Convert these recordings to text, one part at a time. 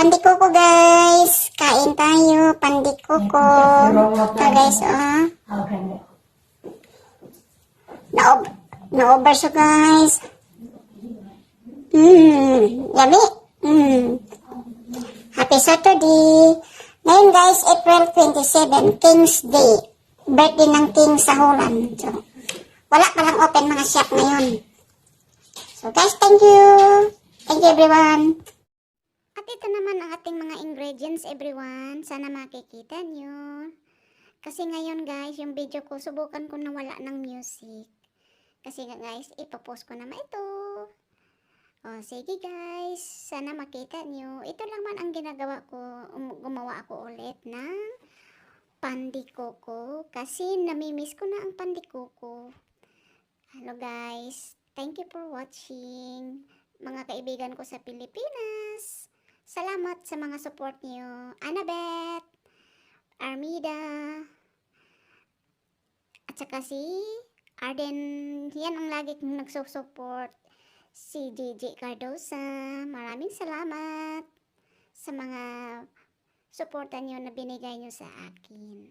Pandikuko guys. Kain tayo. Pandikuko. Ito guys, oh. Na-ob na-over siya guys. Mmm. Yummy. Mmm. Happy Saturday. Ngayon guys, April 27, King's Day. Birthday ng King sa Holland. So, wala pa lang open mga shop ngayon. So guys, thank you. Thank you everyone. At ito naman ang ating mga ingredients everyone. Sana makikita nyo. Kasi ngayon guys, yung video ko, subukan ko na wala ng music. Kasi nga guys, ipopost ko naman ito. O, sige guys, sana makita nyo. Ito lang man ang ginagawa ko. Um, gumawa ako ulit ng pandikoko. Kasi namimiss ko na ang pandikoko. Hello guys, thank you for watching. Mga kaibigan ko sa Pilipinas. Salamat sa mga support nyo. Annabeth, Armida, at saka si Arden. Yan ang lagi kong nagsusupport. Si DJ Cardosa. Maraming salamat sa mga suporta nyo na binigay nyo sa akin.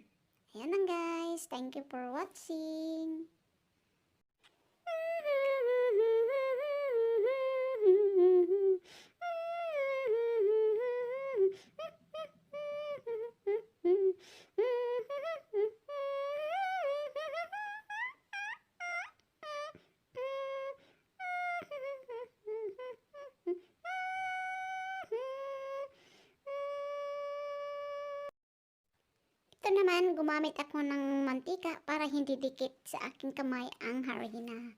Ayan lang guys. Thank you for watching. Ito naman, gumamit ako ng mantika para hindi dikit sa aking kamay ang harina.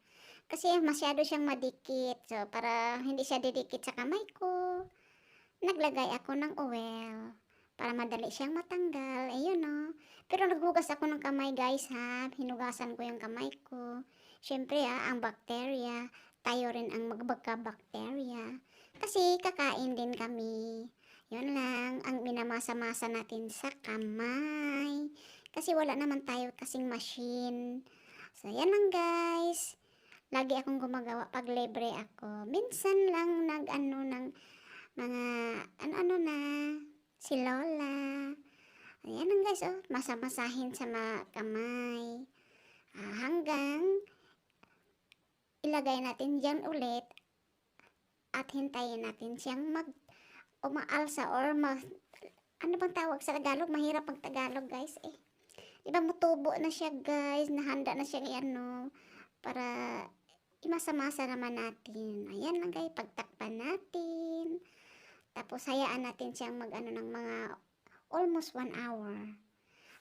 Kasi masyado siyang madikit. So, para hindi siya didikit sa kamay ko, naglagay ako ng oil para madali siyang matanggal. Ayun no. Pero naghugas ako ng kamay guys ha. Hinugasan ko yung kamay ko. Siyempre ha, ang bakterya, tayo rin ang magbagka-bakterya. Kasi kakain din kami. Yun lang ang minamasa-masa natin sa kamay. Kasi wala naman tayo kasing machine. So, yan lang guys. Lagi akong gumagawa pag libre ako. Minsan lang nag-ano ng mga ano-ano na si Lola. Ayan lang guys, oh. Masamasahin sa mga kamay. Ah, hanggang ilagay natin dyan ulit at hintayin natin siyang mag umaalsa or mag ano bang tawag sa Tagalog? Mahirap pag Tagalog guys eh. Diba mutubo na siya guys, nahanda na siya ano para imasamasa naman natin. Ayan lang guys, pagtakpan natin. Tapos hayaan natin siyang mag ano ng mga almost one hour.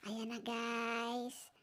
Ayan na guys.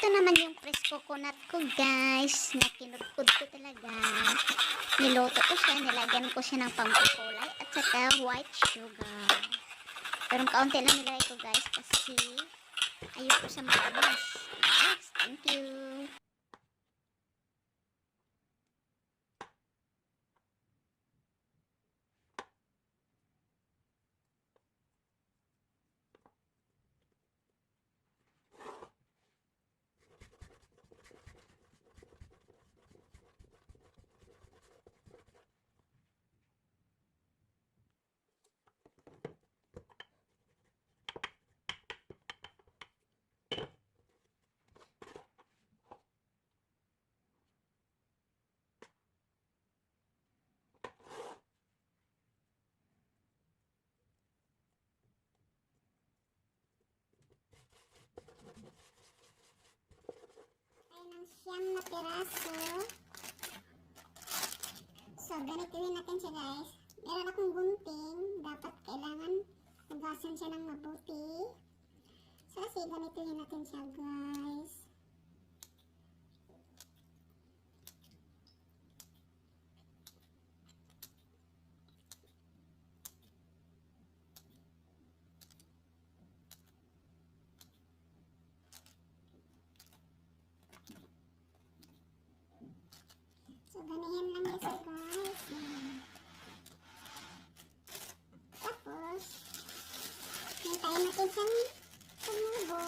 Ito naman yung fresh coconut ko, guys. Na kinudkod ko talaga. Niloto ko siya. Nilagyan ko siya ng pangkukulay at saka white sugar. Pero kaunti lang nilagay ko, guys, kasi ayoko siya matabas. Yes, thank you. Ay, ng siyam na piraso. So, ganituin natin siya, guys. Meron akong gunting. Dapat kailangan nagasan siya ng mabuti. So, kasi ganituin natin siya, guys. So, ganihin lang yan siya, guys. Tapos, hintayin natin siyang tumubo.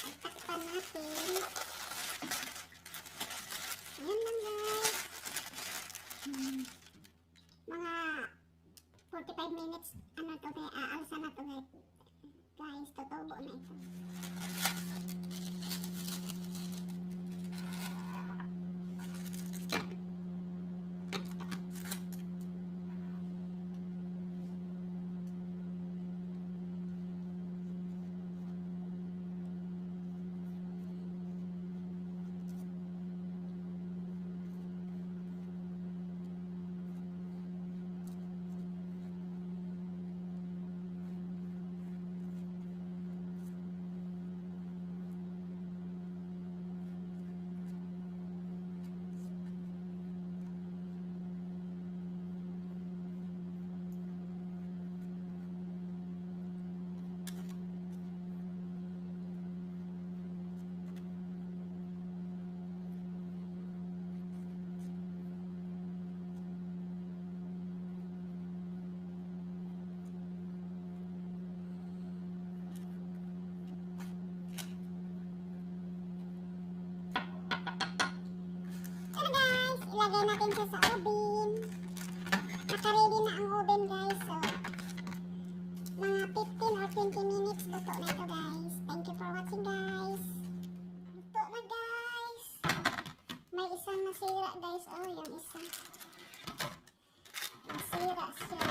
At takpan natin. Ayan lang, guys. Hmm. Mga 45 minutes, ano to, kaya aalsa na to, guys. Guys, tutubo na ito. Ito guys, ilagay natin siya sa oven. Naka-ready na ang oven guys. So, mga 15 or 20 minutes luto na ito guys. Thank you for watching guys. Luto na guys. May isang nasira guys. Oh, yung isa. Nasira siya.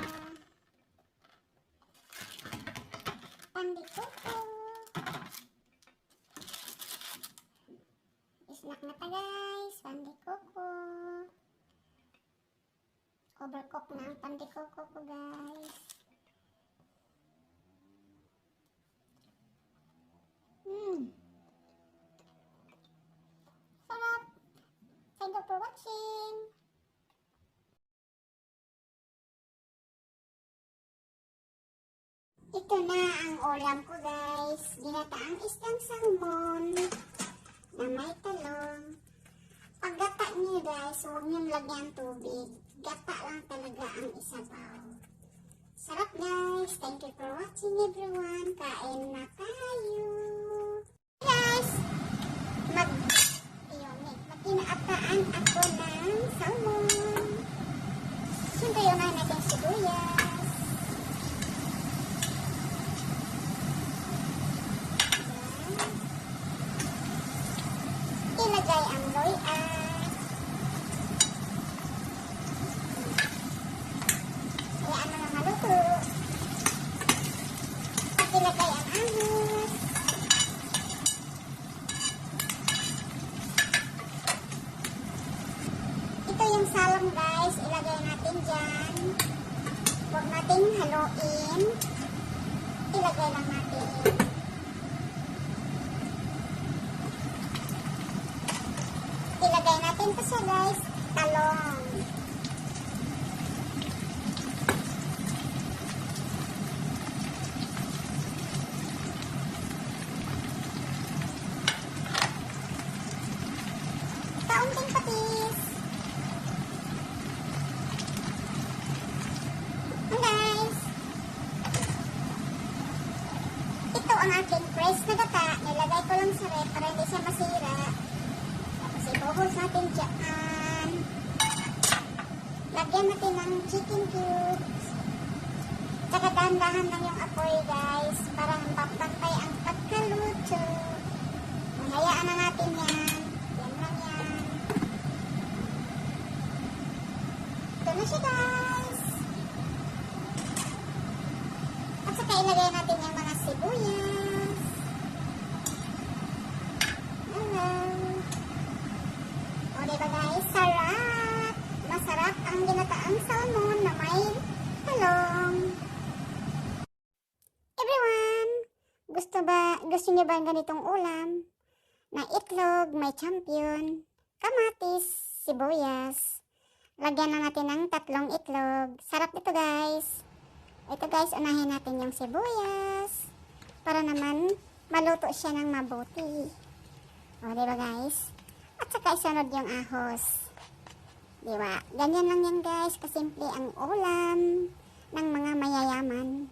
Pandikuko. Snack na ta guys, pandikoko. Overcook na pandikoko ko guys. Sarap. Thank you for watching. Ito na ang ulam ko guys. Ginataang isang salmon na may talong. Guys, huwag niyong lagyan tubig. Gata lang talaga ang isabaw. Sarap guys! Thank you for watching everyone. Kain na tayo! Guys! Mag... Ayun, eh, mag-inaataan ating haluin. Ilagay lang natin. Ilagay natin ito siya guys, talong. Kaunting patis. Aking fresh na gata. Nilagay ko lang sa rep para hindi siya masira. Tapos ibuhos natin dyan. Lagyan natin ng chicken cubes. Tsaka dahan-dahan lang yung apoy guys. Para mapapantay ang pagkaluto. Hayaan na natin yan. Yan lang yan. Ito na siya guys. At saka ilagay natin yung mga sibuyas. Hello. O diba guys, sarap. Masarap ang ginataang salmon na may talong. Everyone, gusto ba, gusto niyo ba ang ganitong ulam? Na itlog, may champion, kamatis, sibuyas. Lagyan na natin ng tatlong itlog. Sarap nito guys. Ito guys, unahin natin yung sibuyas. Para naman maluto siya ng mabuti. O, di ba guys? At saka isunod yung ahos. Di ba? Ganyan lang yan guys, kasimple ang ulam ng mga mayayaman.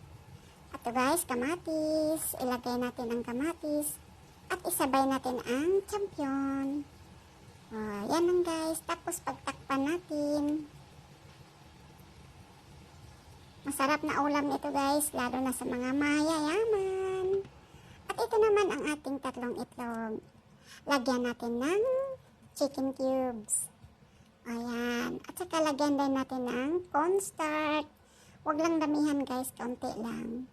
At guys, kamatis. Ilagay natin ang kamatis. At isabay natin ang champion. O, yan lang guys. Tapos pagtakpan natin. Masarap na ulam ito guys, lalo na sa mga mayayaman. At ito naman ang ating tatlong itlog. Lagyan natin ng chicken cubes. Ayan. At saka lagyan din natin ng cornstarch. Huwag lang damihan guys, kaunti lang.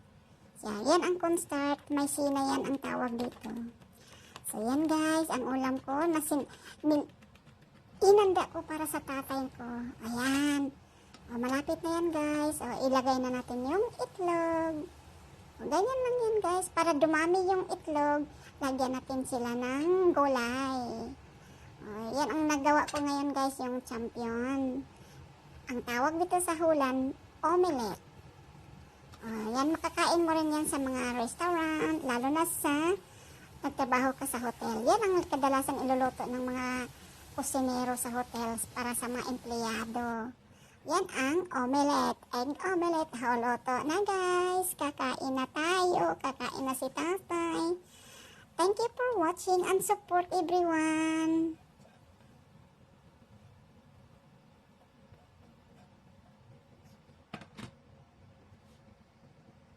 So, yan ang cornstarch. May sina yan ang tawag dito. So, yan guys, ang ulam ko. Nasin, min, inanda ko para sa tatay ko. Ayan. O, malapit na yan guys. O, ilagay na natin yung itlog. O, ganyan lang yan guys. Para dumami yung itlog, lagyan natin sila ng gulay. O, yan ang nagawa ko ngayon guys, yung champion. Ang tawag dito sa hulan, omelette. O, yan, makakain mo rin yan sa mga restaurant, lalo na sa nagtrabaho ka sa hotel. Yan ang kadalasan iluluto ng mga kusinero sa hotels para sa mga empleyado. Yan ang omelette. Egg omelette. Holoto na guys. Kakain na tayo. Kakain na si tatay. Thank you for watching and support everyone.